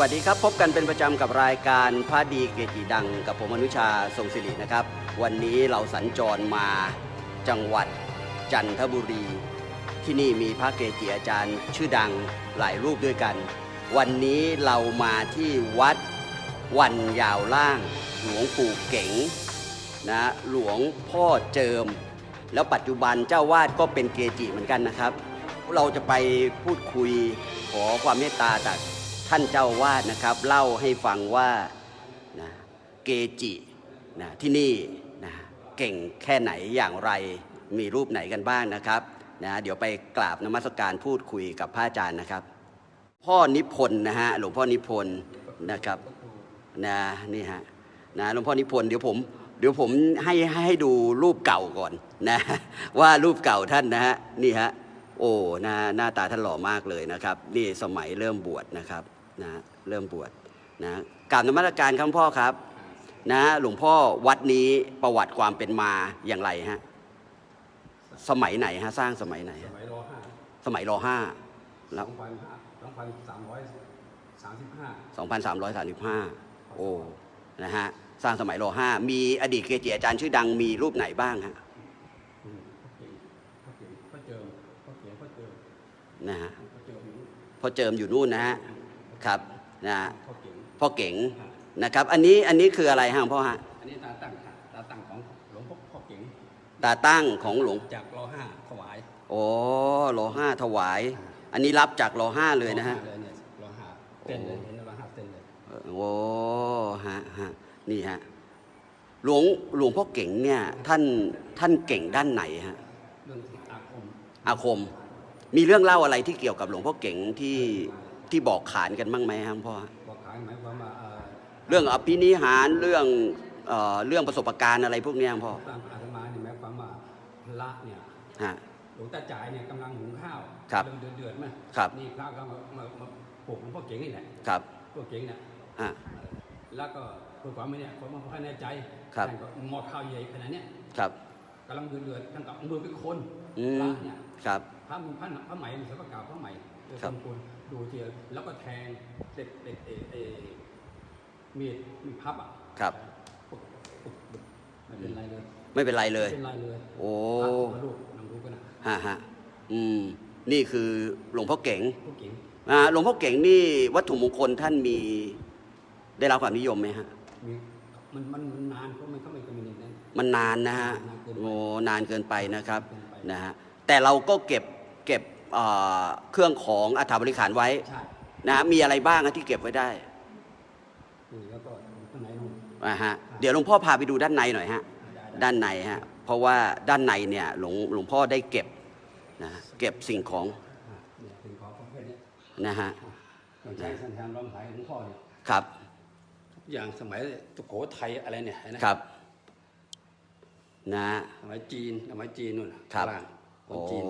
วัสดีครับ พบกันเป็นประจำกับรายการพระดีเกจิดัง กับผมอนุชาทรงศิรินะครับ วันนี้เราสัญจรมาจังหวัดจันทบุรี ที่นี่มีพระเกจิอาจารย์ชื่อดังหลายรูปด้วยกัน วันนี้เรามาที่วัดวันยาวล่าง หลวงปู่เก๋งนะหลวงพ่อเจิม แล้วปัจจุบันเจ้าวาดก็เป็นเกจิเหมือนกันนะครับ เราจะไปพูดคุยขอความเมตตาจาก ท่านเจ้าวาดนะครับ เล่าให้ฟังว่านะเกจินะที่นี่นะเก่งแค่ไหนอย่างไร มีรูปไหนกันบ้างนะครับนะเดี๋ยวไปกราบนมัสการพูดคุยกับพระอาจารย์นะครับ พ่อนิพนธ์นะฮะหลวงพ่อนิพนธ์นะครับนะนี่ฮะนะหลวงพ่อนิพนธ์เดี๋ยวผมเดี๋ยวผมให้ให้ดูรูปเก่าก่อนนะว่ารูปเก่าท่านนะฮะนี่ฮะโอ้หน้าหน้าตาท่านหล่อมากเลยนะครับ นี่สมัยเริ่มบวชนะครับ นะเริ่มบวชนะกราบนมัสการครับพ่อครับนะหลวงพ่อวัดนี้ประวัติความเป็นมาอย่างไรฮะสมัยไหนฮะสร้างสมัยไหนสฮะมัยรห้าสมัยรห้าสแล้อวงพันห้าสองพันสามร้อยสามสิบห้า2,335โอ้นะฮะสร้างสมัยร5มีอดีตเกจิอาจารย์ชื่อดังมีรูปไหนบ้างฮะอืมพ่อเก่งพ่อเก่งพ่อเจิมพ่อเก่งพ่อเจิมนะฮะพ่อเจิมอยู่พอเจิมอยู่นู่นนะฮะ ครับนะฮะพ่อเก่งพ่อเก๋งนะครับ อันนี้อันนี้คืออะไรฮะพ่อฮะอันนี้ตาตั้งค่ะตาตั้งของหลวงพ่อพ่อเก่งตาตั้งของหลวงจากรห้าถวายโอ้รห้าถวาย อันนี้รับจากรห้าเลยนะฮะรห้าเลยเนี่ยรห้าเต้นเลยเห็นรห้าเต้นเลยโอ้ฮะฮะนี่ฮะหลวงหลวงพ่อเก๋งเนี่ยท่านท่านเก่งด้านไหนฮะเรื่องอาคมอาคม มีเรื่องเล่าอะไรที่เกี่ยวกับหลวงพ่อเก๋งที่ ที่บอกขานกันบ้างไหมครับพ่อบอกขายหมายความว่าเอ่อเรื่องอภินิหารเรื่องเอ่อเรื่องประสบการณ์อะไรพวกเนี้ยครับพ่อตามอาตมาเนี่ยหมายความว่าพระเนี่ยฮะหลวงตาจ่ายเนี่ยกำลังหุงข้าวครับเดือดเดือดๆมาครับนี่พระก็มามามาปลุกหลวงพ่อเก่งนี่แหละครับพ่อเก่งเนี่ยฮะแล้วก็เพื่อความไม่เนี่ยความไม่แน่ใจครับท่านก็หมอข้าวใหญ่ขนาดเนี้ยครับกำลังเดือดเดือดท่านก็เอามือไปคนอืพระมเนี่ยครับพระมือพระพระใหม่มีสพระกล่าวพระใหม่เดี๋ยวครับน คนดูทีแล้วก็แทงเด็กเด็กเอเอมีดมีดพับอะครับ ปุ๊บปุ๊บปุ๊บไม่เป็นไรเลย ไม่เป็นไรเลย ไม่เป็นไรเลยโอ้พระมาลูกนั่งดูกันนะฮะฮะอืมนี่คือหลวงพ่อเก๋งพ่อเก่งอ่าหลวงพ่อเก๋งนี่วัตถุมงคลท่านมีได้รับความนิยมไหมฮะ มีมันมันมันนานเพราะมันเขาไม่ก็มีในนั้น มันนานนะฮะนานเกินไป โอ้นานเกินไปนะครับเกินไปนะฮะแต่เราก็เก็บเก็บ เอ่อเครื่องของอัฐบริขารไว้ใช่นะมีอะไรบ้างอะที่เก็บไว้ได้นี่แล้วก็ข้างในนู่นอ่าฮะเดี๋ยวหลวงพ่อพาไปดูด้านในหน่อยฮะได้ด้านในฮะเพราะว่าด้านในเนี่ยหลวงหลวงพ่อได้เก็บนะเก็บสิ่งของอะเนี่ยเป็นของประเภทเนี้ยนะฮะต้องใช้สัญญาณร้องไห้ของพ่อเนี่ยครับทุกอย่างสมัยสุโขทัยอะไรเนี่ยเห็นะครับนะสมัยจีนสมัยจีนนู่นครับ ข้างล่างคโอ้นจีน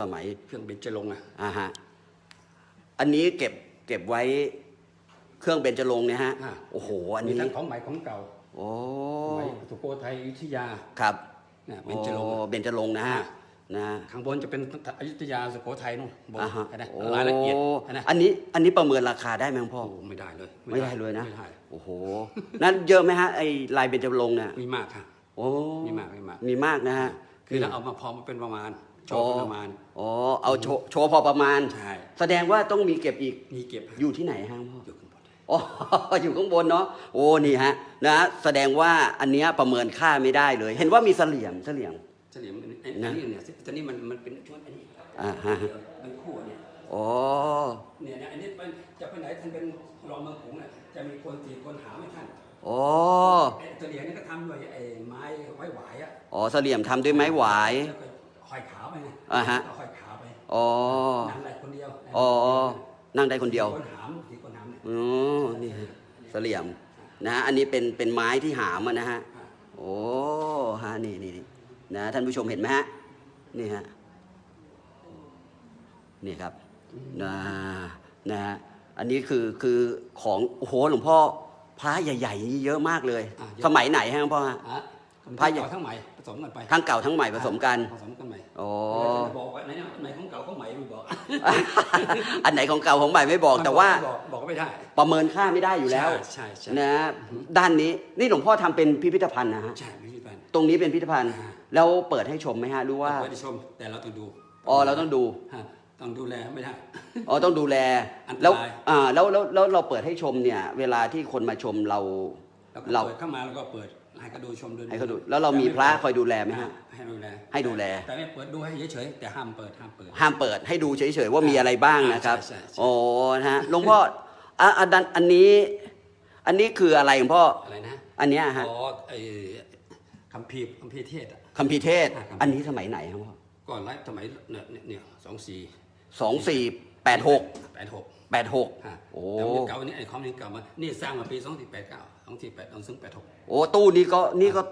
สมัยเครื่องเบญจรงค์อะอ่าฮะอันนี้เก็บเก็บไว้เครื่องเบญจรงค์เนี่ยฮะอะโอ้โห อันมีนี้ทั้งของใหม่ของเก่าโอ้สมัยสุโขทัยอยุธยาครับเนี่ยเบโอ้ญจรงค์อะเบญจรงค์นะฮะอะนะข้างบนจะเป็นอยุธยาสุโขทัยนู่นบนอ่าฮะเห็นไหมโอ้รายละเอียดเห็นไหมอันนี้อันนี้ประเมินราคาได้ไหมครับพ่อ โอ้ไม่ได้เลยไม่ได้เลยนะ ไม่ได้โอ้โห นั่นเยอะไหมฮะไอ้ลายเบญจรงค์เนี่ยมีมากค่ะ โอ้มีมากมีมาก มีมากนะฮะ คือเราเอามาพอมาเป็นประมาณ โชอ๋อว์เป็นประมาณ อ๋อ เอาโชว์โชว์พอประมาณ ใช่ แสดงว่าต้องมีเก็บอีก มีเก็บอยู่ที่ไหนฮะพ่อ อยู่ข้างบนอ๋อ อยู่ข้างบนเนาะ โอ้ นี่ฮะ นะ แสดงว่าอันเนี้ยประเมินค่าไม่ได้เลย เห็นว่ามีเสลี่ยม เสลี่ยม เฉลี่ยมันไอ้นะอันนี้เนี่ยตอนนี้มันมันเป็นช่วงอันนี้อ่าฮะ มันคู่เนี่ย อ๋อ เนี่ยเนี่ยอันนี้มันจะไปไหนท่านเป็นรองเมืองผงน่ะจะมีคนสี่คนหาไม่ท่านอ๋อ ไอ้เฉลี่ยนี่ก็ทำด้วยไอ้ไม้ไว้หวายอะอ๋อ เสลี่ยมทำด้วยไม้หวาย แล้วก็ คอยขาวไปไงอ่าฮะก็คอยขาวไปอ๋อนั่งได้คนเดียวอ๋อนั่งได้คนเดียวคนหามสี่คนหามเนี่ยอ๋อนี่ฮะเสลี่ยมนะฮะอันนี้เป็นเป็นไม้ที่หามอะนะฮะโอ้ฮะนี่นี่นี่นะท่านผู้ชมเห็นไหมฮะนี่ฮะนี่ครับนะนะฮะอันนี้คือคือของโอ้โหหลวงพ่อพระใหญ่ๆนี่เยอะมากเลยอะเยอะสมัยไหนฮะหลวงพ่อฮะอะ พระทั้งเก่าทั้งใหม่ผสมกันไปทั้งเก่าทั้งใหม่ผสมกันผสมกันใหม่โอ้บอกว่าไหนไหนของเก่าของใหม่ไม่บอก อันไหนของเก่าของใหม่ไม่บอกแต่ว่าบอกบอกไม่ได้ประเมินค่าไม่ได้อยู่แล้วใช่ใช่นะด้านนี้นี่หลวงพ่อทำเป็นพิพิธภัณฑ์นะฮะใช่ไม่มีปัญหาตรงนี้เป็นพิพิธภัณฑ์อ่าแล้วเปิดให้ชมไหมฮะหรือว่าเปิดให้ชมแต่เราต้องดูอ๋อเราต้องดูฮะต้องดูแลไม่ได้ อ๋อต้องดูแลอันตรายแล้วอ่าแล้วแล้วแล้วเราเปิดให้ชมเนี่ย เวลาที่คนมาชมเราแล้วก็เราเปิดเข้ามาแล้วก็เปิด ให้เขาดูชมดูให้เขาดูแล้วเรามีพระคอยดูแลไหมฮะให้ดูแลให้ดูแล แต่ไม่เปิดดูให้เฉยๆแต่ห้ามเปิดห้ามเปิดห้ามเปิดให้ดูเฉยๆว่ามีอะไรบ้างนะครับใช่ใช่ใช่โอ้นะฮะหลวงพ่ออะอันนั้นอันนี้ อันนี้คืออะไรหลวงพ่ออะไรนะอันเนี้ยฮะอ๋อไอ้คัมภีร์คัมภีร์เทศอะคัมภีร์เทศอ่าคัมภีร์อันนี้สมัยไหนครับพ่อก่อนไลฟ์สมัยเนี่ยเนี่ยเนี่ยสองสี่สองสี่แปดหกแปดหก แปดหกฮะโอ้แต่มันเก่าอันนี้ไอ้คอมนี้เก่ามานี่สร้างมาปีสองสี่แปดเก้าสองสี่แปดสองแปดหกโอ้ตู้นี้ก็นี่ก็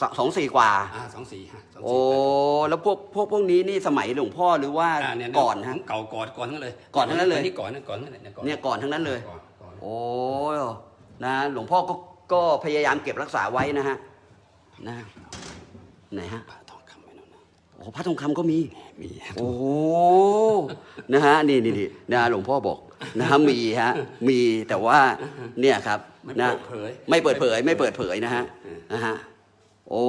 สสองสี่กว่าอ่าสองสี่ฮะสองโอ้สี่แปดหกแล้วพวกพวกพวกนี้นี่สมัยหลวงพ่อหรือว่าอ่าเนี่ยก่อนฮะเก่าก่อนก่อนทั้งนั้นเลยก่อนทั้งนั้นเลยนี่ก่อนนะก่อนทั้งนั้นเนี่ยก่อนเนี่ยก่อนทั้งนั้นเลยก่อนก่อนโอ้นะหลวงพ่อก็ก็พยายามเก็บรักษาไว้นะฮะนะไหนฮะพระทองคำไว้นั่นนะโอ้พระทองคำก็มีมีฮะโอ้โหนะฮะนี่นี่นี่นะหลวงพ่อบอก นะฮะมีฮะมีแต่ว่าเนี่ยครับไม่นะเปิดเผยไม่เปิดเผยไม่เปิดเผยนะฮะนะฮะโอ้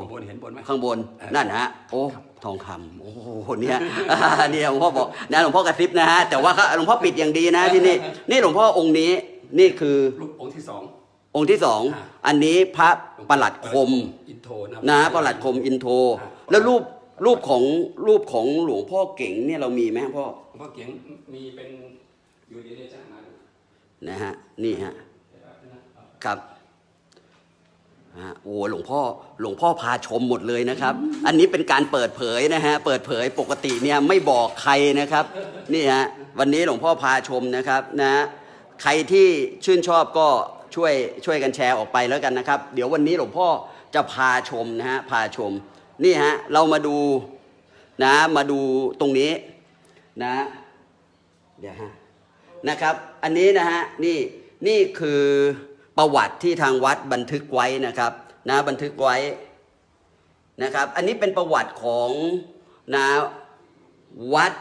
ข้างบนเห็นบนไหมข้างบนเออนั่นฮะโอ้ทองคำโอ้โหเนี่ยอ่าเนี่ยหลวงพ่อบอกนะหลวงพ่อกระซิบนะฮะแต่ว่าหลวงพ่อปิดอย่างดีนะที่นี่นี่หลวงพ่อองค์นี้นี่คือรูปองค์ที่สององค์ที่สองอ่าอันนี้พระประหลัดคมอินโทนะนะประหลัดคมอินโทรอ่าแล้วรูปรูปของรูปของหลวงพ่อเก่งเนี่ยเรามีไหมครับพ่อหลวงพ่อเกียงมีเป็น นะฮะนี่ฮะครับครับฮะโอ้หลวงพ่อหลวงพ่อพาชมหมดเลยนะครับ อันนี้เป็นการเปิดเผยนะฮะเปิดเผยปกติเนี่ยไม่บอกใครนะครับนี่ฮะวันนี้หลวงพ่อพาชมนะครับนะใครที่ชื่นชอบก็ช่วยช่วยกันแชร์ออกไปแล้วกันนะครับ เดี๋ยววันนี้หลวงพ่อจะพาชมนะฮะพาชมนี่ฮะเรามาดูนะมาดูตรงนี้นะเดี๋ยวฮะ นะครับ อันนี้นะฮะนี่นี่คือประวัติที่ทางวัดบันทึกไว้นะครับนะบันทึกไว้นะครับ อันนี้เป็นประวัติของนะวัด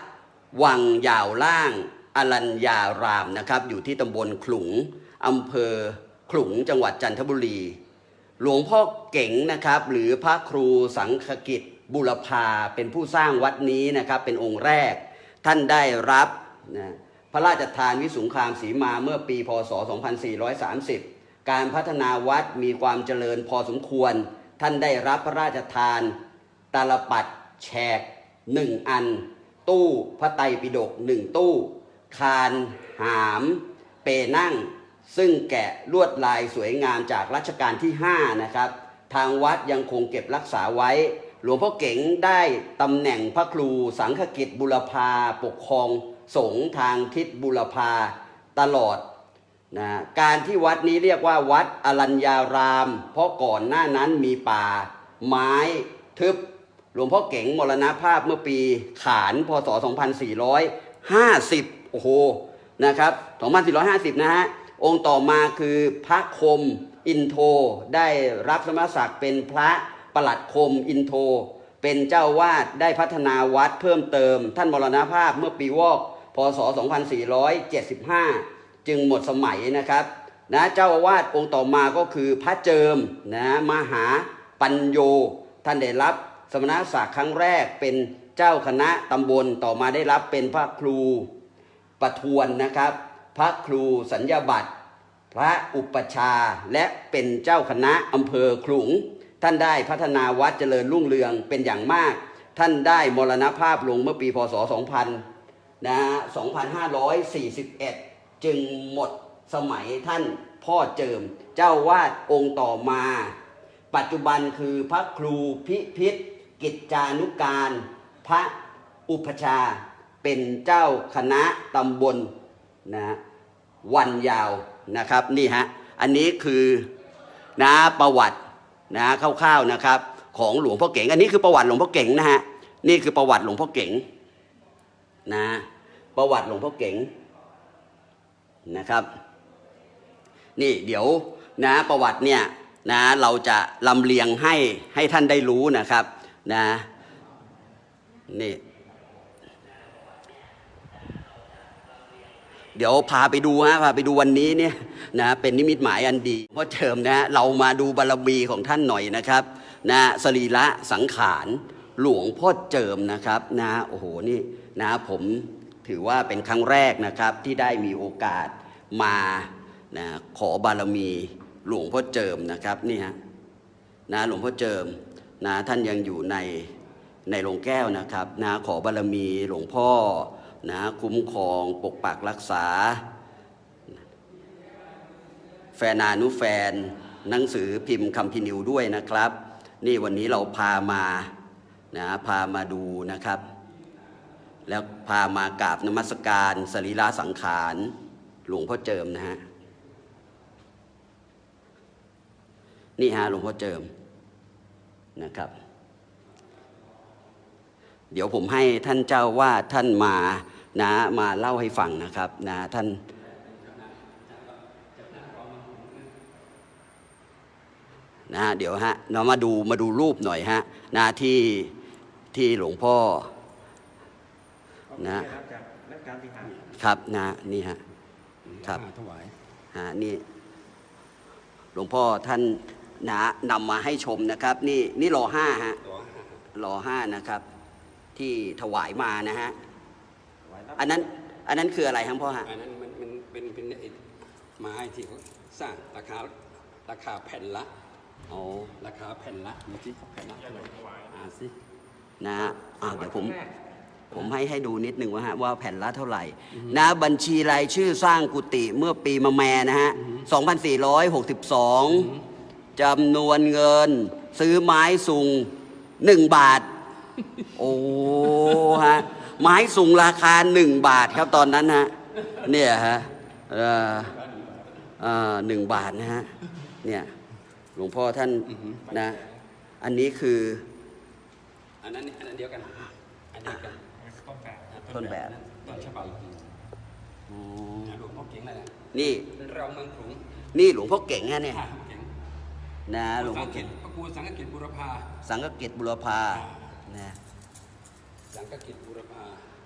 วังยาวล่างอรัญญารามนะครับ อยู่ที่ตำบลขลุงอำเภอขลุงจังหวัดจันทบุรี หลวงพ่อเก๋งนะครับ หรือพระครูสังฆกิจบุรพาเป็นผู้สร้างวัดนี้นะครับ เป็นองค์แรกท่านได้รับนะ ระราชทานวิสุงคามสีมาเมื่อปีพศ 2430 การพัฒนาวัดมีความเจริญพอสมควร ท่านได้รับพระราชทาน ตาลปัดแฉกหนึ่งอัน ตู้พระไตรปิฎกหนึ่งตู้ คานหาม เปนั่ง ซึ่งแกะลวดลายสวยงามจากรัชกาลที่ 5 นะครับ ทางวัดยังคงเก็บรักษาไว้ หลวงพ่อเก๋งได้ตำแหน่งพระครูสังฆกิจบุรพาปกครอง สงฆ์ทางทิศบุรพาตลอดนะการที่วัดนี้เรียกว่าวัดอรัญญาราม เพราะก่อนหน้านั้นมีป่า ไม้ทึบ หลวงพ่อเก๋งมรณภาพเมื่อปีขานพศ 2450 โอ้โหนะครับ 2450 นะฮะ องค์ต่อมาคือพระคมอินโทได้รับสมณศักดิ์เป็นพระประหลัดคมอินโท เป็นเจ้าวาดได้พัฒนาวัดเพิ่มเติม ท่านมรณภาพเมื่อปีวอก พศ 2475 จึงหมดสมัยนะครับนะเจ้าอาวาสองค์ต่อมาก็คือพระเจิมนะมหาปัญโย ท่านได้รับสมณศักดิ์ครั้งแรกเป็นเจ้าคณะตำบลต่อมาได้รับเป็นพระครูประทวนนะครับ พระครูสัญญาบัตร พระอุปชาและเป็นเจ้าคณะอำเภอขลุง ท่านได้พัฒนาวัดเจริญรุ่งเรืองเป็นอย่างมาก ท่านได้มรณภาพลงเมื่อปีพศ2000 นะฮะ2541 จึงหมดสมัยท่านพ่อเจิม เจ้าวาดองค์ต่อมา ปัจจุบันคือพระครูพิพิธกิจจานุการ พระอุปชาเป็นเจ้าคณะตำบลนะวันยาวนะครับนี่ฮะอันนี้คือนะประวัตินะคร่าวๆนะครับ ของหลวงพ่อเก๋งอันนี้คือประวัติหลวงพ่อเก๋งนะฮะนี่คือประวัติหลวงพ่อเก๋ง นะประวัติหลวงพ่อเก๋งนะครับ นี่เดี๋ยวนะประวัติเนี่ยนะเราจะลำเลียงให้ให้ท่านได้รู้นะครับนะนี่เดี๋ยวพาไปดูฮะพาไปดูวันนี้เนี่ยนะเป็นนิมิตหมายอันดีเพราะเจิมนะเรามาดูบารมีของท่านหน่อยนะครับนะสรีระสังขาร หลวงพ่อเจิมนะครับนะโอ้โหนี่นะผมถือว่าเป็นครั้งแรกนะครับที่ได้มีโอกาสมานะขอบารมีหลวงพ่อเจิมนะครับนี่ฮะนะหลวงพ่อเจิมนะท่านยังอยู่ในในโรงแก้วนะครับนะขอบารมีหลวงพ่อนะคุ้มครองปกปักรักษา แฟนานุแฟนหนังสือพิมพ์คำพินิวด้วยนะครับ นี่วันนี้เราพามา นะพามาดูนะครับ แล้วพามากราบนมัสการสรีระสังขารหลวงพ่อเจิมนะฮะนี่ฮะหลวงพ่อเจิมนะครับ เดี๋ยวผมให้ท่านเจ้าว่าท่านมานะมาเล่าให้ฟังนะครับนะท่านนะฮะเดี๋ยวฮะเรามาดูมาดูรูปหน่อยฮะนะที่ ที่หลวงพ่อนะรับจากนักการที่หารครับนะนี่ฮะครับถวายฮะนี่ หลวงพ่อท่านนะนำมาให้ชมนะครับ นี่นี่รอห้าฮะตัวรอห้านะครับ ที่ถวายมานะฮะไว้รับอันนั้น อันนั้นคืออะไรครับพ่อฮะอันนั้นมันมันเป็นเป็นไอ้ไม้ที่เขาสร้างราคาราคาแผ่นละอ๋อราคาแผ่นละดูที่แผ่นละเท่าไหร่อ่านสิ นะฮะอ่าเดี๋ยวผมผมให้ให้ดูนิดหนึ่งว่าฮะว่าแผ่นละเท่าไหร่ นะบัญชีรายชื่อสร้างกุฏิเมื่อปีมะแมนะฮะ 2462จำนวนเงิน ซื้อไม้สุงหนึ่งบาท โอ้ฮะ ไม้สุงราคาหนึ่งบาทครับตอนนั้นฮะ เนี่ยฮะเอ่อเอ่อหนึ่งบาทนะฮะ เนี่ยหลวงพ่อท่านนะ อันนี้คือ อันนั้นอันนั้นเดียวกัน อันเดียวกันต้นแบบต้นฉบับหลวงพ่อเก่งอะไรนะนี่เราเมืองขลุงนี่หลวงพ่อเก่งฮะเนี่ยข้าเก่งนะหลวงสัพ่งอเกเก่ตงพระครูสังกกิจบุรพาสังฆกิจบุรพานะสังกกิจบุรพา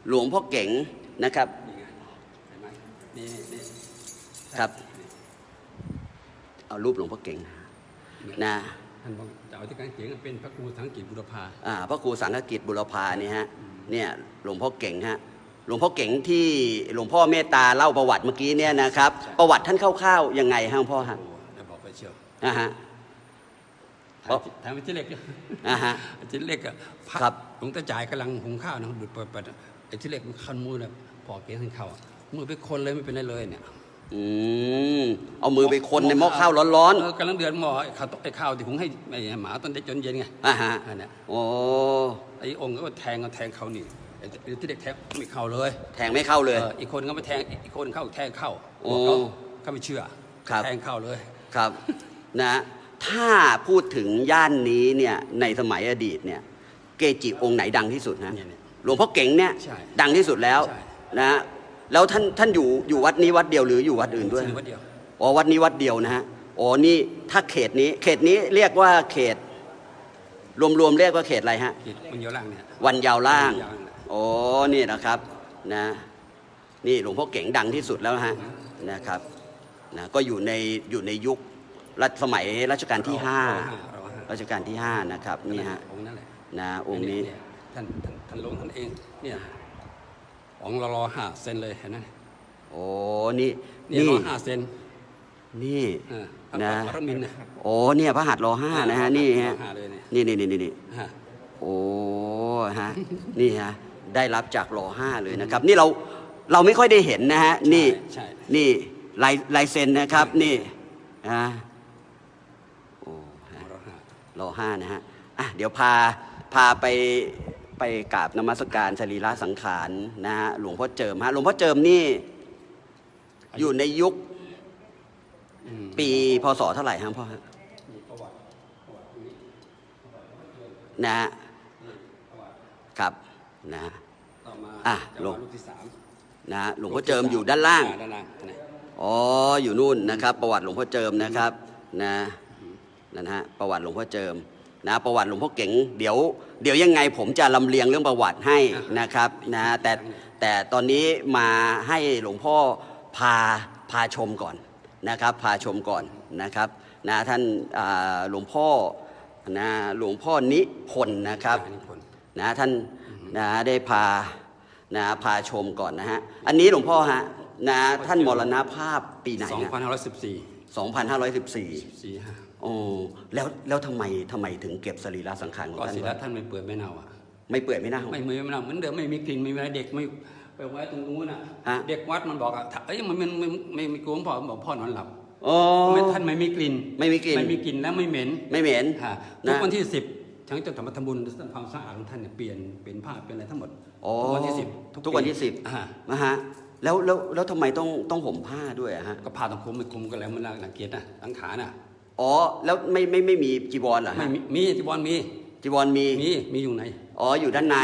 หลวงพ่อเก่งนะครับนี่ไงเห็นไหมนี่นี่ครับ เอารูปหลวงพ่อเก่งนะท่านบอกจะเอาที่การเก่งเป็นพระครูสังกกิจบุรพาอ่าพระครูสังฆกิจบุรพาเนี่ยฮะเนี่ยหลวงพ่อเก่งฮะหลวงพ่อเก่งที่หลวงพ่อเมตตาเล่าประวัติเมื่อกี้เนี่ยนะครับ ประวัติท่านคร่าวๆยังไงฮะหลวงพ่อฮะโอ้เดี๋ยวบอกไปเชียวอ่าฮะถามถามไปที่เล็กอ่าฮะที่เล็กอะพะครับหลวงตาจ่ายกำลังหุงข้าวนะดุดเปิดเปิดไอ้ที่เล็กมันคันมือเลยพอเกขึ้นข้าวอะมือไปคนเลยไม่เป็นไรเลยเนี่ย อืมเอามือไปคนในหม้อข้าวร้อนเออกำลังเดือดหม้อไอ้ข้าวต้มไอ้ข้าวที่หุงให้ไอ้หมาตอนได้จนเย็นไงๆอ่าฮะอันเนี้ยโอ้ไอ้องค์ก็แทงก็แทงเขานี่ไอ้ที่เด็กแทงไม่เข้าเลยแทงไม่เข้าเลยอออีกคนก็มาแทงอีกคนเข้าแทงเข้าโอ้เขาเขาไม่เชื่อครับ แทงเข้าเลย ครับนะถ้าพูดถึงย่านนี้เนี่ยในสมัยอดีตเนี่ยเกจิองค์ไหนดังที่สุดนะเนี่ยเนี่ยหลวงพ่อเก๋งเนี่ยใช่ดังที่สุดแล้วใช่ นะ แล้วท่านท่านอยู่อยู่วัดนี้วัดเดียวหรืออยู่วัดอื่นด้วยที่วัดเดียวอ๋อวัดนี้วัดเดียวนะฮะอ๋อนี่ถ้าเขตนี้เขตนี้เรียกว่าเขต รวมๆเรียกว่าเขตอะไรฮะที่มันเยอะล่างเนี่ยวันยาวล่างวันยาวล่างโอ้นี่นะครับนะนี่หลวงพ่อเก๋งดังที่สุดแล้วนะฮะนะครับนะก็อยู่ในอยู่ในยุครัชสมัยรัชกาลที่ห้าเราห้ารัชกาลที่ห้านะครับนี่ฮะองค์นั่นแหละนะองค์นี้เยท่านท่านท่านลงท่านเองเนี่ย องค์ละรอห้าเซนเลยเห็นไหมโอ้นี่เนี่ยนี่รอห้าเซนนี่เออพระนะพระมินทร์นะโอ้เนี่ยพระหัตถ์รอห้านะฮะนี่ฮะรอห้าเลยเนี่ยนี่นี่นี่นี่นี่ฮะโอ้ฮะนี่ฮะได้รับจากรอห้าเลยนะครับ นี่เราเราไม่ค่อยได้เห็นนะฮะนี่ใช่นี่ลายลายเซ็นนะครับ นี่นะโอ้ฮะรอห้ารอห้านะฮะอะเดี๋ยวพาพาไป ไปกราบนมัสการสรีระสังขารนะฮะหลวงพ่อเจิมฮะหลวงพ่อเจิมนี่อยู่ในยุคอืมปีพศเท่าไหร่ครับพ่อฮะมีประวัติประวัติตรงนี้นะฮะครับนะต่อมาอะจะลงมาลูกที่สามนะฮะหลวงพ่อเจิมอยู่ด้านล่างอ่ด้านล่างนะอ๋ออยู่นู่นนะครับ ประวัติหลวงพ่อเจิมนะครับนะนะฮะประวัติหลวงพ่อเจิม นะประวัติหลวงพ่อเก๋งเดี๋ยวเดี๋ยวยังไงผมจะลำเลียงเรื่องประวัติให้นะครับนะแต่แต่ตอนนี้มาให้หลวงพ่อพาพาชมก่อนนะครับ พาชมก่อนนะครับนะท่านอ่าหลวงพ่อนะหลวงพ่อนิพนธ์นะครับอันนี้ผลนะท่านนะได้พานะพาชมก่อนนะฮะ อันนี้หลวงพ่อฮะนะท่านมรณภาพปีไหนสองนะพันห้าร้อยสิบสี่2514 สี่ห้า โอ้แล้วแล้วทำไมทำไมถึงเก็บสรีระสังขารของก็ท่านศิลไว้ท่านไม่เปื่อยไม่เน่าอะ ไม่เปื่อยไม่เน่า ไม่มือไม่เน่าเหมือนเดิมไม่มีกลิ่นไม่มีอะไรเด็กไม่ไปไว้ตรงนู้นอะ ฮะ เด็กวัดมันบอกอะถ้าเอ้ยมันมันไม่ไม่ไม่กลัวพ่อบอกพ่อนอนหลับโอ้ ไม่ท่านไม่มีกลิ่นไม่มีกลิ่น ไม่มีกลิ่นแล้วไม่เหม็น ไม่เหม็น ค่ะนะทุกวันที่สิบทั้งจะทำทำบุญทำความสะอาดของท่านเนี่ยเปลี่ยนเป็นผ้าเป็นอะไรทั้งหมดอ๋อทุกวันที่สิบทุกวันที่สิบอ่านะฮะแล้วแล้วแล้วทำไมต้องต้องห่มผ้าด้วยอะฮะก็ผ้าต้องคลุมไม่คลุมก็แล้วมันน่าเกลียดนะทั้งขาน่ะ อ๋อแล้วไม่ไม่ไม่มีจีวรเหรอไม่ฮะมีมีจีวรมีจีวรมีมีมีอยู่ไหนอ๋ออยู่ด้านใน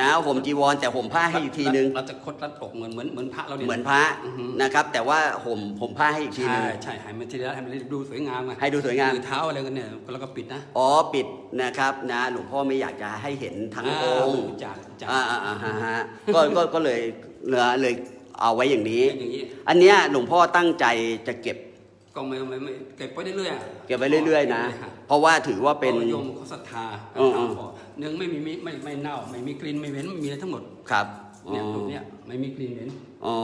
นะห่มจีวรแต่ห่มผ้าให้อีกทีนึง เราจะคดรัดอกเหมือนเหมือนเหมือนพระเราเนี่ย เหมือนพระอือฮึ นะครับ แต่ว่าห่มห่มผ้าให้อีกทีใช่นึง ใช่ให้มันทีละให้มันดูสวยงามไงให้ดูสวยงาม มือเท้าอะไรกันเนี่ยแล้วก็ปิดนะอ๋อปิดนะครับนะหลวงพ่อไม่อยากจะให้เห็นทั้งอ่าองค์จัดจัดอ่าอ่าอ่าฮะฮะก็ก็ก็เลยเหลือเลยเอาไว้อย่างนี้ อย่างนี้อันเนี้ยหลวงพ่อตั้งใจจะเก็บ ก็ไม่ไม่ไม่เก็บไว้เรื่อยๆอะเก็บไว้เรื่อยๆนะก็บไว้เพราะว่าถือว่าเป็นพราะโยมเขาศรัทธาอืมอืมหนึ่งไม่มีมิไม่ไม่เน่า ไม่มีกลิ่นไม่เหม็นไม่มีอะไรทั้งหมดครับเนี่ยรูปเนี้ยไม่มีกลิ่นเหม็นอ๋อ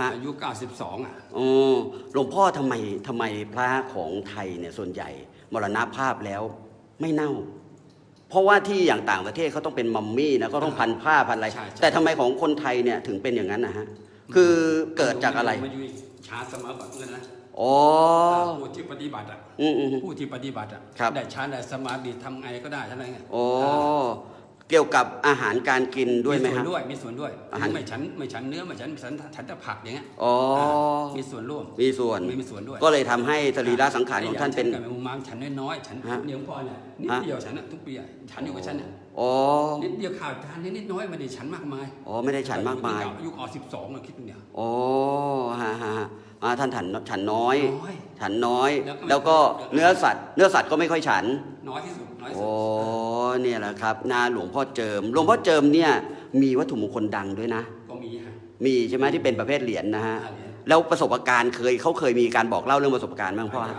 ฮะอายุ92อะอ๋อหลวงพ่อทำไมทำไมพระของไทยเนี่ยส่วนใหญ่ มรณภาพแล้วไม่เน่า เพราะว่าที่อย่างต่างประเทศเขาต้องเป็นมัมมี่นะก็ต้องพันผ้าพันอะไรใช่ใช่แต่ทำไมของคนไทยเนี่ยถึงเป็นอย่างนั้นนะฮะคือเกิดจากอะไรมาอยู่ชาเสมอก่อนเงินนะ อ๋อ ผู้ที่ปฏิบัติอะอืมอืมผู้ที่ปฏิบัติอะครับ ได้ฌานได้สมาธิทำไงก็ได้อะไรเงี้ยอ๋อ เกี่ยวกับอาหารการกินด้วยไหมส่วฮะ นด้วยมีส่วนด้วยอาหาร ไม่ฉันไม่ฉันเนื้อไม่ฉันฉันฉันแต่ผักอย่างเงี้ยอ๋อ มีส่วนร่วม มีส่วนไม่มีส่วนด้วย ก็เลยทำให้สรีระสังขารของท่านเป็นฉักับมุมมามฉันน้อยๆฉันฮะ เดียวพอเนี่ยนิดฮะเดียวฉันอะทุกปีอะฉันอยู่กับฉันเนี่ยอ๋อ นิดเดียวข่าวทานนิดๆน้อยๆไม่ได้ฉันมากมายอ๋อ ไม่ได้ฉันมากมายอายุอ่อนสิบสองเราคิดดูเนี่ย อ๋อฮะฮะฮะ อ่าท่านฉันฉันน้อย น้อยฉันน้อย แล้วก็แล้วก็เนื้อสัตว์ เนื้อสัตว์ก็ไม่ค่อยฉัน น้อยที่สุดน้อยที่สุโอ้ดเนี่ยแหละครับนาหลวงพ่อเจิม หลวงพ่อเจิมเนี่ยมีวัตถุมงคลดังด้วยนะ ก็มีฮะมีใช่ไหมที่เป็นประเภทเหรียญนะฮะอ่าเหรียญแล้วประสบการณ์เคยเขาเคยมีการบอกเล่าเรื่องประสบการณ์บ้างพ่อฮะ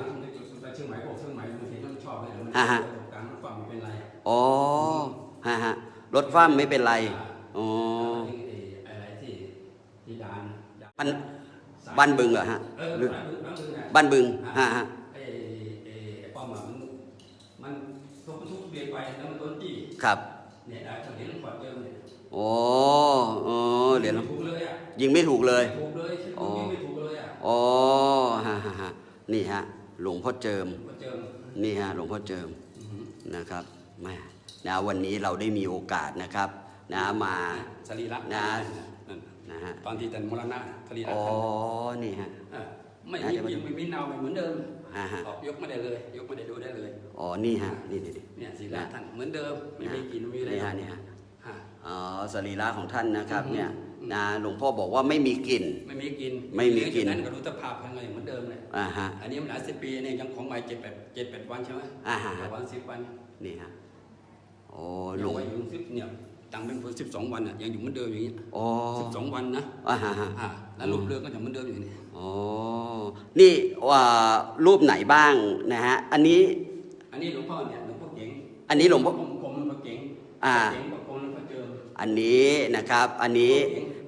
ไปเชียงใหม่บอกเชียงใหม่บางทีมันชอบเลยมันอ่าฮะประสบการณ์มันฟังเป็นไรอ๋อฮะฮะรถฟ้ามไม่เป็นไร อ๋อไอ้อะไรที่ที่ดานดานมัน บ้านบึงเหรอฮะเออหรือบ้านบึงบ้านบึงน่ะบ้านบึงฮะฮะไอ้ไอ้ไอ้ป้อมอะมันมันทุกทุกเบียนไปแล้วมันโดนจี้ครับเนี่ยได้จะเห็นขวดเดิมเนี่ยโอ้อ๋อเหรียญหลวงถูกเลยอะยิงไม่ถูกเลยถูกเลยชื่ออ๋อยิงไม่ถูกเลยอะอ๋อฮะฮะฮะนี่ฮะหลวงพ่อเจิมก็เจอนี่ฮะหลวงพ่อเจิมอือหือนะครับแม่นะวันนี้เราได้มีโอกาสนะครับ นะมาสรีระนะ นั่นนะฮะตอนที่ท่านมรณะสรีระอ๋อท่านนี่ฮะอะไม่มีกลิ่นไม่มีเนาไม่เหมือนเดิมฮะฮะออกยกไม่ได้เลย ยกไม่ได้ดูได้เลยอ๋อนี่ฮะนี่นี่นี่เนี่ยสรีระท่านเหมือนเดิมไม่มีกลิ่นไม่มีอะไรนี่ฮะนี่ฮะฮะอ๋อสรีระของท่านนะครับอือฮึเนี่ยนะหลวงพ่อบอกว่าไม่มีกลิ่น ไม่มีกลิ่นไม่มีกลิ่นนั้นก็รู้สภาพยังไงเหมือนเดิมเลยอ่าฮะอันนี้มันหลายสิบปีเนี่ยยังของใหม่เจ็ดแปดเจ็ดแปดวันใช่ไหมอ่าฮะแปดวันสิบวันนี่ฮะโอ้หหลลววงงอยู่สิบเนี่ย ตั้งเป็นสิบสองวันอะยังอยู่เหมือนเดิมอย่างนี้อ๋อสิบสองวันนะอ่าฮะฮะอ่าแล้วรูปเรือก็จะเหมือนเดิมอย่างนี้อ๋อนี่ว่ารูปไหนบ้างนะฮะอันนี้ อันนี้หลวงพ่อเนี่ยหลวงพ่อเก๋งอันนี้หลวงพ่อกรมกรมหลวงพ่อเก๋งอ่า เก๋งกับกรมหลวงพ่อเจิม อันนี้นะครับ อันนี้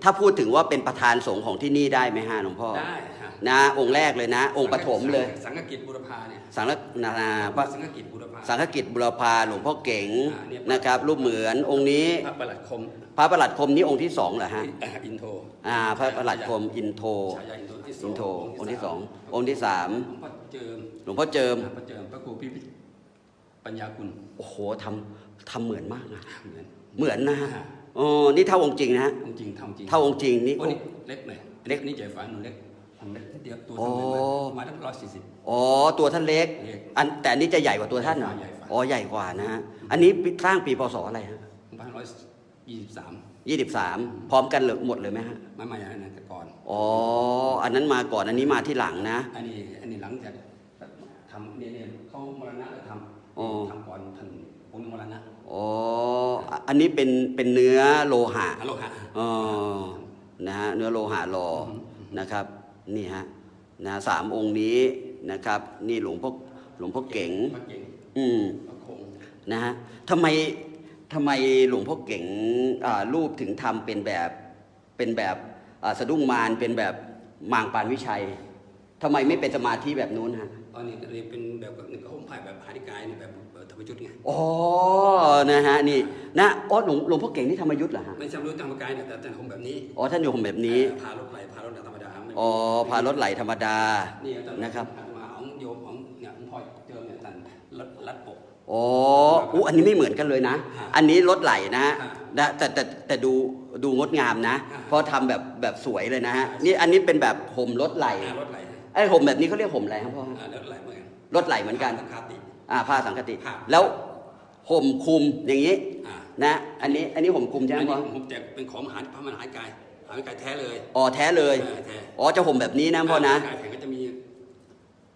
ถ้าพูดถึงว่าเป็นประธานสงฆ์ของที่นี่ได้ไหมฮะหลวงพ่อ ได้ฮะ นะองค์แรกเลยนะ องค์ปฐมเลย สังฆกิจบุรพาเนี่ยสังฆนาพระสังฆกิจบุรพาสังฆกิจบุรพาหลวงพ่อเก๋งอ่าเนี่ยนะครับรูปเหมือนองค์นี้พระประหลัดคมพระประหลัดคมนี้องค์ที่สองเหรอฮะอ่าอินโทรอ่าพระประหลัดคมอินโทฉายาอินโทรที่สองอินโทองค์ที่สององค์ที่สามหลวงพ่อเจิมหลวงพ่อเจิมอ่าพระเจิมพระครูพิพิธปัญญาคุณโอ้โหทำทำเหมือนมากนะเหมือนเหมือนนะฮะอ่าอ๋อนี่เท่าองค์จริงนะฮะองค์จริงทำจริงเท่าองค์จริงนี่โอ้นี่เล็กหน่อยเล็กนี่ใจฟ้าหนูเล็ก ทำเล็กนิดเดียวตัวอ๋อทำเล็กมากมาตั้งร้อยสี่สิบอ๋อตัวท่านเล็กเล็ก อันแต่อันนี้จะใหญ่กว่าตัวท่านเหรอใหญ่กว่าอ๋อใหญ่กว่านะฮะอันนี้สร้างปีพศอะไรฮะพันร้อยยี่สิบสามยี่สิบสามพร้อมกันเลยหมดเลยไหมฮะไม่ไม่อันนั้นแต่ก่อนอ๋ออันนั้นมาก่อนอันนี้มาที่หลังนะ อันนี้อันนี้หลังจากทำเนี่ยเนี่ยเขามรณะเลยทอ๋อำทำก่อนท่านองค์มรณะอ๋ออะอันนี้เป็นเป็นเนื้อโลหะฮัลโหลฮะอ๋อนะฮะเนื้อโลหะหล่อนะครับ นี่ฮะนะสามองค์นี้นะครับ นี่หลวงพ่อหลวงพ่อเก๋งพระเก่งอืมพระคงนะฮะทำไมทำไมหลวงพ่อเก๋งอ่ารูปถึงทำเป็นแบบเป็นแบบอ่าสะดุ้งมารเป็นแบบมางปานวิชัยทำไมไม่เป็นสมาธิแบบนู้นฮะอันนี้อันนี้เป็นแบบนี่ก็ห่มผ้าแบบหานิกายนี่แบบแบบธรรมยุทธ์ไงอ๋อนะฮะนี่นะอ๋อหลวงหลวงพ่อเก่งนี่ธรรมยุทธ์เหรอฮะไม่ใช่รู้ธรรมกายเนี่ยแต่แต่ห่มแบบนี้อ๋อท่านอยู่ห่มแบบนี้เออพารถไหลพารถธรรมดา ไม่อ๋อพารถไหลธรรมดานี่อาจารย์นะครับอาตมาของโยมของเนี่ยของพ่อเจิมเนี่ยท่านรัดรัดปกอ๋ออู้อันนี้ไม่เหมือนกันเลยนะฮะอันนี้รถไหลนะฮะนะแต่แต่แต่ดูดูงดงามนะฮะเพราะทำแบบแบบสวยเลยนะฮะนี่อันนี้เป็นแบบห่มรถไหลอ่ารถไหลไอ้ห่มแบบนี้เขาเรียกห่มอะไรครับพ่ออ่ารถไหลเหมือนกันรถไหลเหมือนกันสังฆาติอ่าผ้าสังคติฮะแล้วห่มคลุมอย่างนี้อ่านะ อันนี้อันนี้ห่มคลุมใช่ไหมอันพ่นี้อผมแจกเป็นของมหาพระมหานิกาย มหานิกายแท้เลยอ๋อแท้เลยเออแท้อ๋อจะห่มแบบนี้นะพ่อนะมหานิกายแท้ก็จะมี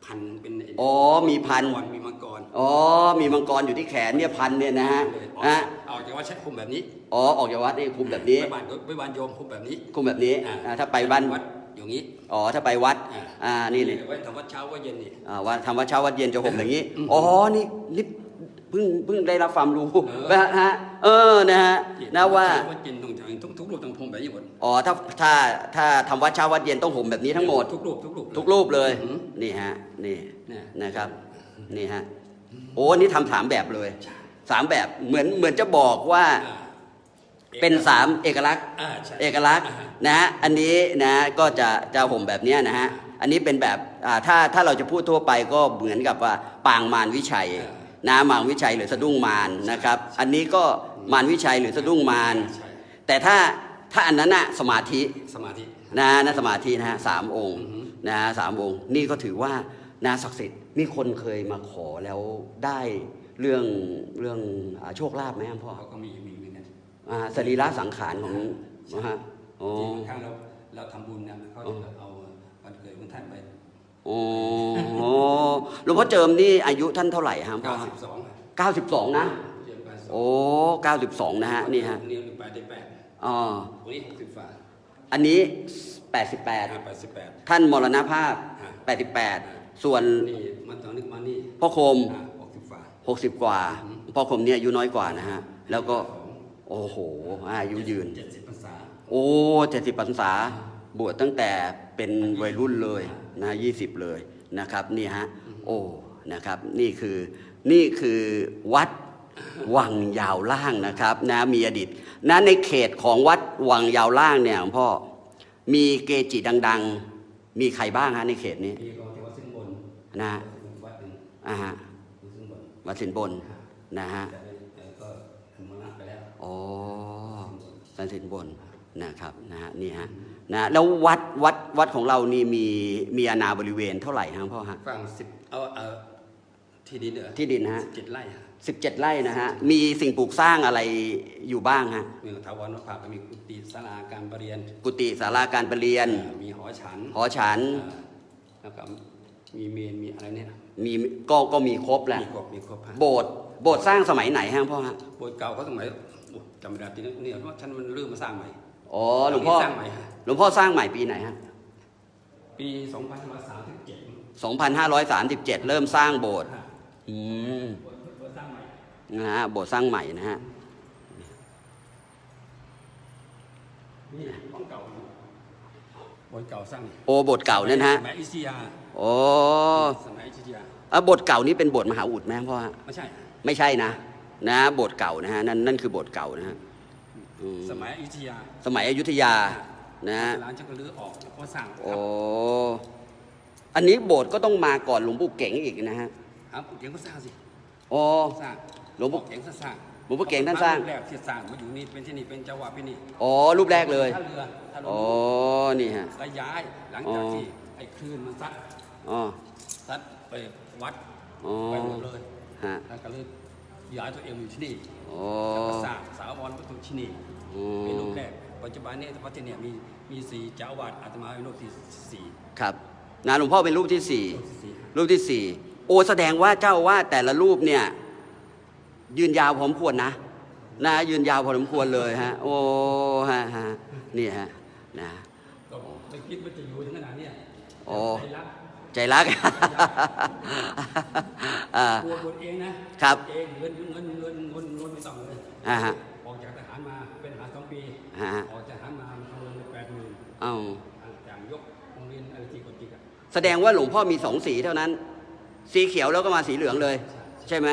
พันเป็นไอ๋อมีพันมังกรมีมังกรอ๋อมีมังกรอยู่ที่แขนเนี่ยพันเนี่ยนะฮะเลยฮะเอาจากว่าใช้คุมแบบนี้อ๋อออกจากวัดนี่คลุมแบบนี้ไปบ้านไปบ้านโยมคุมแบบนี้คลุมแบบนี้อ่อ่าถ้าไปบ้านวัดอย่างนี้อ๋อถ้าไปวัดอ่าอ่านี่นี่ไว้ทำวัดเช้าวัดเย็นนี่อ่าว่าทำวัดเช้าวัดเย็นจะห่มอย่างนี้อืมอ๋อนี่นี่ เพิ่งเพิ่งได้รับความรู้เออนะฮะเออนะฮะนะว่าวัดเย็นต้องจากทุกทุกรูปต้องพรมแบบนี้หมดอ๋อถ้าถ้าถ้าทำวัดเช้าวัดเย็นต้องห่มแบบนี้ทั้งหมดทุกรูปทุกรูปทุกรูปเลยอืมนี่ฮะนี่เนี่ยนะครับนี่ฮะโอ้นี่ทำสามแบบเลยสามแบบเหมือนเหมือนจะบอกว่าอ่าเป็นสามเอกลักษณ์อ่าใช่เอกลักษณ์อ่านะฮะอันนี้นะก็จะจะห่มแบบเนี้ยนะฮะอันนี้เป็นแบบอ่าถ้าถ้าเราจะพูดทั่วไปก็เหมือนกับว่าปางมารวิชัย นะมารวิชัยหรือสะดุ้งมารนะครับ อันนี้ก็มารวิชัยหรือสะดุ้งมารใช่แต่ถ้าถ้าอันนั้นนะสมาธิสมาธินะนะสมาธินะฮะสามองค์อือฮึนะสามองค์ นี่ก็ถือว่านาศักดิ์สิทธิ์มีคนเคยมาขอแล้วได้เรื่องเรื่องอาโชคลาภไหมครับพ่อเขาก็มีมีเหมือนกันอ่าสรีระสังขารของนะฮะอ๋อที่บางครั้งเราเราทำบุญเนี่ยเขา โอ้โหหลวงพ่อเจิมนี่อายุท่านเท่าไหร่ฮะพ่อ92เก้าสิบสองนะเยี่ยมไปสองโอ้เก้าสิบสองนะฮะนี่ฮะนี่ไปได้แปดอ๋อวันนี้หกสิบฝ่าอันนี้แปดสิบแปดอ่าแปดสิบแปดท่านมรณภาพฮะแปดสิบแปดส่วนนี่มันตอนนึกมานี่พ่อคมอ่าหกสิบฝ่าหกสิบกว่าอืมพ่อคมเนี่ยอายุน้อยกว่านะฮะ แล้วก็ของโอ้โหอายุยืนเจ็ดสิบพรรษาโอ้เจ็ดสิบพรรษา บวชตั้งแต่เป็นวัยรุ่นเลยนะยี่สิบเลยนะครับนี่ฮะโอ้นะครับนี่คือนี่คือวัดวังยาวล่างนะครับนะมีอดีตนะในเขตของวัดวังยาวล่างเนี่ยหลวงพ่อมีเกจิดัง ๆ มีใครบ้างฮะในเขตนี้ที่เราที่วัดซึ่งบนนะฮะวัดหนึ่งอ่าฮะวัดซึ่งบนวัดสินบนนะฮะแต่เอ่อก็ถึงมรณะไปแล้วอ๋อสันสินบนนะครับนะฮะนี่ฮะ นะแล้ววัดวัดวัดของเรานี่มีมีอาณาบริเวณเท่าไหร่ครับพ่อฮะฟังสิบเอาเออที่ดินเหรอที่ดินฮะสิบเจ็ดไร่ฮะสิบเจ็ดไร่นะฮะมีสิ่งปลูกสร้างอะไรอยู่บ้างฮะมีถาวรวัดป่าก็มีกุฏิศาลาการประเรียน กุฏิศาลาการประเรียนอ่ามีหอฉันหอฉันอ่าแล้วก็มีเมนมีอะไรเนี่ยมีก็ก็มีครบแหละมีครบมีครบฮะโบสถ์โบสถ์สร้างสมัยไหนฮะพ่อฮะโบสถ์เก่าเขาสมัยโอ้จำไม่ได้ทีนี้เนี่ยเพราะฉันมันเริ่มมาสร้างใหม่ อ๋อหลวงพ่อ สร้างใหม่ฮะหลวงพ่อสร้างใหม่ปีไหนฮะ ปี2537 2537 เริ่มสร้างโบสถ์ฮะอืมโบสถ์โบสถ์สร้างใหม่นะฮะโบสถ์สร้างใหม่นะฮะ นี่ของเก่าโบสถ์เก่าสร้างโอโบสถ์เก่าเนี่ยนะฮะสมัยอิสยาโอ้สมัยอิสยาอะโบสถ์เก่านี้เป็นโบสถ์มหาอุดไหมครับพ่อฮะไม่ใช่ ไม่ใช่นะ นะโบสถ์เก่านะฮะนั่นนั่นคือโบสถ์เก่านะฮะ อืมสมัยอิสยาสมัยอยุธยานะฮะร้านชักกระลือออกแล้วก็สร้างโอ้อันนี้โบสถ์ก็ต้องมาก่อนหลวงปู่เก๋งอีกนะฮะครับเก่งก็สร้างสิโอ้สร้างหลวงปู่เก่งก็สร้างหลวงปู่เก่งท่านสร้างแรกที่สร้างมาอยู่นี่เป็นที่นี่เป็นจังหวะเป็นนี่อ๋อรูปแรกเลยท่าเรือท่าเรืออ๋อนี่ฮะ แล้วย้ายหลังจากอ๋อ ที่ไอ้คลื่นมันซัดอ๋อ ซัดไปวัดอ๋อ ไปหมดเลยฮะ แล้วก็เลย ย้ายตัวเองมาอยู่ที่นี่อ๋อแล้วก็สร้างสาวรวัตถุที่นี่อืเป็นรูมปแรก ปัจจุบันนี้วัดที่เนี่ยมีมีสี่เจ้าอาวาดอาตมาเป็นรูปที่สี่ครับนะหลวงพ่อเป็นรูปที่สี่รูปที่สี่รูปที่สี่โอแสดงว่าเจ้าว่าแต่ละรูปเนี่ย ยืนยาวพอสมควรนะ นะ ยืนยาวพอสมควรเลยฮะ โอ้ฮะฮะนี่ฮะนะ ก็ไม่คิดว่าจะอยู่ถึงขนาดเนี้ยโอ้ ใจรัก ใจรักอ่าตัวคนเองนะครับเองเงินเงินเงินเงินเงินไม่ต้องเลยอ่าฮะออกจากทหารมาเป็นทหารสองปีฮะออกจากทหารมาทำเงินแปดหมื่นเอ้าจากยกโรงเรียนอะไรที่กดจิกอะแสดงว่าหลวงพ่อมีสองสีเท่านั้น สีเขียวแล้วก็มาสีเหลืองเลย ใช่ไหม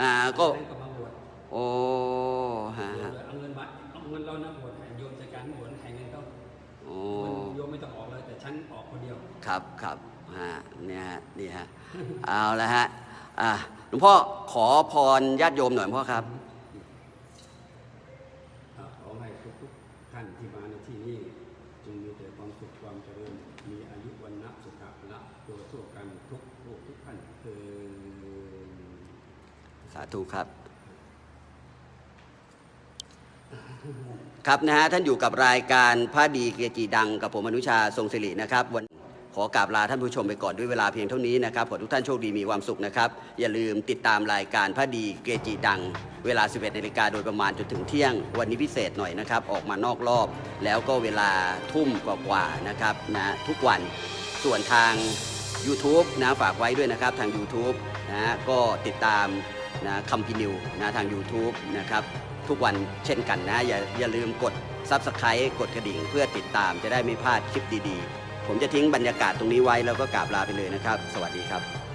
อ่าก็แล้วก็มาบวชโอ้ฮะบวชฮะเลยเอาเงินมาเอาเงินเรานะบวชให้โยมจัดการบวชให้เงินเขาโอ้เงินโยมไม่ต้องออกเลยแต่ฉันออกคนเดียวครับครับ ฮะเนี่ยฮะนี่ฮะเอาละฮะอ่าหลวงพ่อขอพรญาติโยมหน่อยหลวงพ่อครับ อ่าขอให้ทุกๆท่านที่มาในที่นี้จงมีแต่ความสุขความเจริญ มีอายุวันนะสุขะละตัวสู้กันทุกผู้ทุกท่านเออสาธุครับ ครับนะฮะท่านอยู่กับรายการพระดีเกจิดังกับผมอนุชาทรงศิรินะครับวันข อกราบลาท่านผู้ชมไปก่อนด้วยเวลาเพียงเท่านี้นะครับ ขอทุกท่านโชคดีมีความสุขนะครับ อย่าลืมติดตามรายการพระดีเกจิดัง เวลา 11นาฬิกาโดยประมาณจนถึงเที่ยง วันนี้พิเศษหน่อยนะครับ ออกมานอกรอบ แล้วก็เวลาทุ่มกว่าๆนะครับนะทุกวันส่วนทาง YouTube นะฝากไว้ด้วยนะครับทาง YouTube นะก็ติดตามนะคัมพินิวนะทาง YouTube นะครับทุกวันเช่นกันนะ อย่าอย่าลืมกด Subscribe กดกระดิ่งเพื่อติดตามจะได้ไม่พลาดคลิปดีๆ ผมจะทิ้งบรรยากาศตรงนี้ไว้แล้วก็กราบลาไปเลยนะครับ สวัสดีครับ